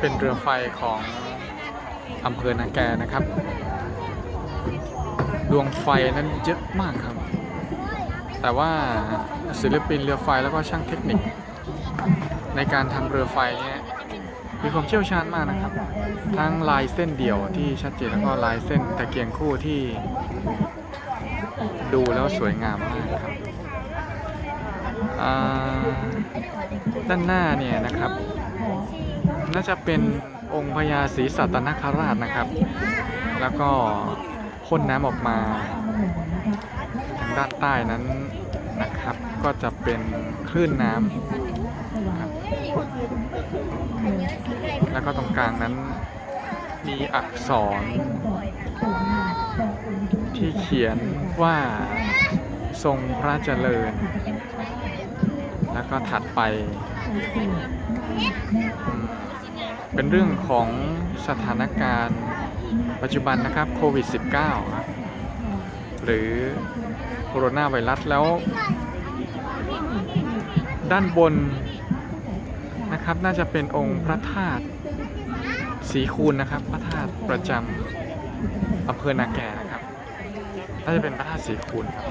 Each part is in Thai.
เป็นเรือไฟของอำเภอนาแกนะครับ ดวงไฟนั้นเยอะมากครับ แต่ว่าศิลปินเรือไฟแล้วก็ช่างเทคนิค ในการทำเรือไฟเนี่ยมีความเชี่ยวชาญมากนะครับ ทั้งลายเส้นเดี่ยวที่ชัดเจนแล้วก็ลายเส้นตะเกียงคู่ที่ดูแล้วสวยงามมากครับด้านหน้าเนี่ยนะครับ น่าจะเป็นองค์พญาศรีสัตนคราชนะครับ แล้วก็พ่นน้ำออกมาทางด้านใต้นั้นนะครับ ก็จะเป็นคลื่นน้ำครับแล้วก็ตรงกลางนั้นมีอักษร ที่เขียนว่าทรงพระเจริญ แล้วก็ถัดไป เป็นเรื่องของสถานการณ์ปัจจุบันนะครับโควิด -19 ครับหรือโคโรนาไวรัสแล้ว ด้านบนนะครับน่าจะเป็นองค์พระธาตุสีคูณนะครับ พระธาตุประจำอำเภอนาแกนะครับน่าจะเป็นพระธาตุสีคูณครับ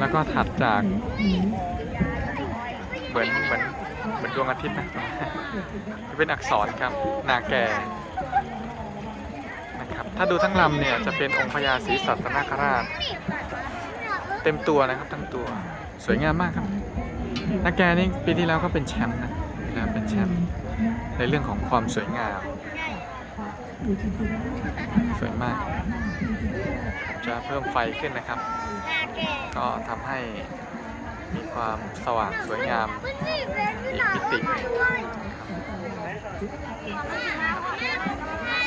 แล้วก็ถัดจากเหมือนเหมือนเหมือนดวงอาทิตย์นะเป็นอักษรครับ นาแกนะครับถ้าดูทั้งลำเนี่ยจะเป็นองค์พญาศรีสัตนคราช เต็มตัวนะครับทั้งตัวสวยงามมากครับนาแกนี่ปีที่แล้วก็เป็นแชมป์นะปีที่แล้วเป็นแชมป์ในเรื่องของความสวยงาม สวยมาก จะเพิ่มไฟขึ้นนะครับ ก็ทำให้มีความสว่างสวยงามอีกมิติ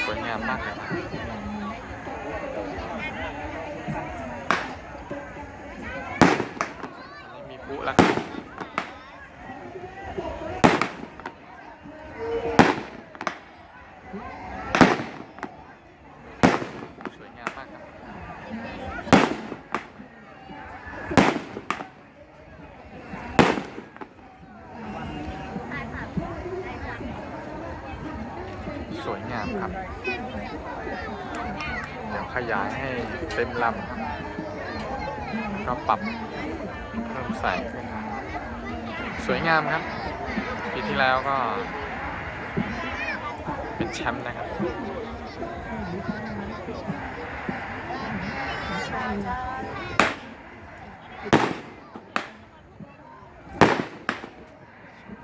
สวยงามมากเลยอันนี้มีปุ๊แล้วครับสวยงามมากครับ สวยงามครับเดี๋ยวขยายให้เต็มลำก็ปรับเพิ่มแสงขึ้นสวยงามครับ ปีที่แล้วก็ เป็นแชมป์นะครับ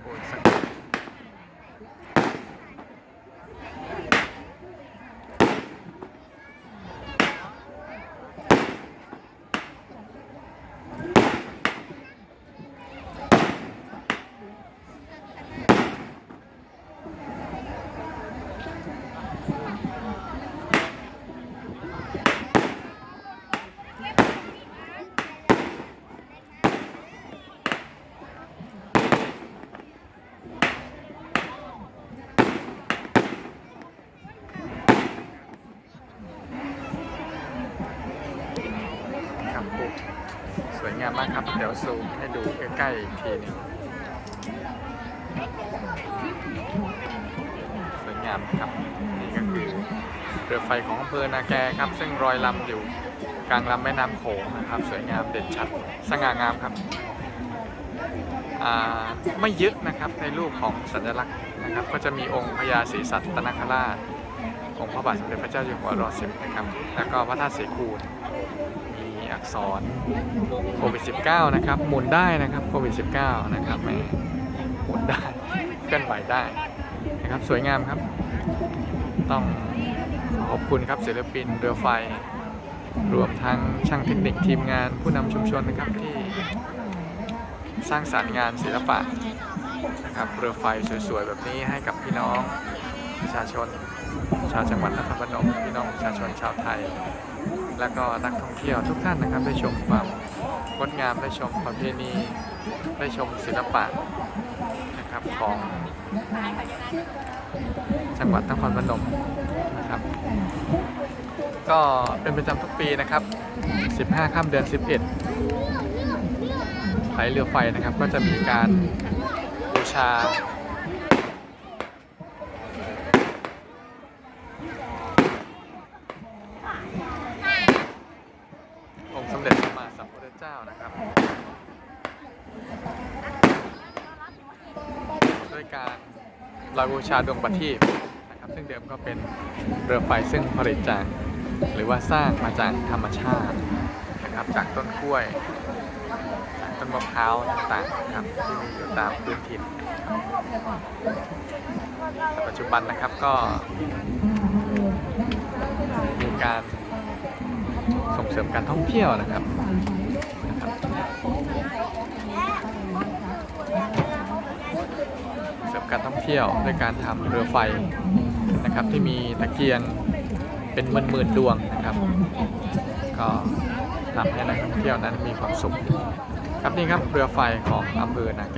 โอ้ยสัก ครับปุ๊บ สวยงามมากครับ เดี๋ยวซูมให้ดูใกล้ๆอีกทีหนึงสวยงามครับนี่ก็คือเรือไฟของอำเภอนาแกครับ ซึ่งรอยลำอยู่กลางลำแม่น้ำโขงนะครับ สวยงามเด่นชัดสง่างามครับไม่เยอะนะครับในรูปของสัญลักษณ์นะครับ ก็จะมีองค์พญาศรีสัตนคราชองค์พระบาทสมเด็จพระเจ้าอยู่หัวรอสิบนะครับ แล้วก็พระธาตุสีคูณ อักษรโควิด -19 นะครับหมุนได้นะครับโควิด -19 นะครับแหม่หมุนได้เคลื่อนไหวได้นะครับสวยงามครับ ต้องขอบคุณครับศิลปินเรือไฟ รวมทั้งช่างเทคนิคทีมงานผู้นำชุมชนนะครับที่สร้างสรรค์งานศิลปะนะครับเรือไฟสวยๆ แบบนี้ให้กับพี่น้องประชาชน ชาวจังหวัดนครพนมพี่น้องประชาชนชาวไทย แล้วก็นักท่องเที่ยวทุกท่านนะครับได้ชมความงดงามได้ชมประเพณีได้ชมศิลปะนะครับของจังหวัดนครพนมนะครับ ก็เป็นประจำทุกปีนะครับ 15ค่ำเดือน 11ไหลเรือไฟนะครับ ก็จะมีการบูชา องค์สมเด็จพระมหาสัมพุทธเจ้านะครับด้วย การลอยบูชาดวงประทีปนะครับซึ่งเดิมก็เป็นเรือไฟซึ่งผลิตจากหรือว่าสร้างมาจากธรรมชาตินะครับจากต้นกล้วยจากต้นมะพร้าวต่างๆนะครับที่มีอยู่ตามพื้นถิ่นแต่ปัจจุบันนะครับก็มีการส่งเสริมการท่องเที่ยวนะครับเสริม การท่องเที่ยวด้วยการทำเรือไฟนะครับที่มีตะเกียงเป็นหมื่นๆดวงนะครับ ก็ทำให้นักท่องเที่ยวนั้นมีความสุข ครับนี่ครับเรือไฟของอำเภอนาแก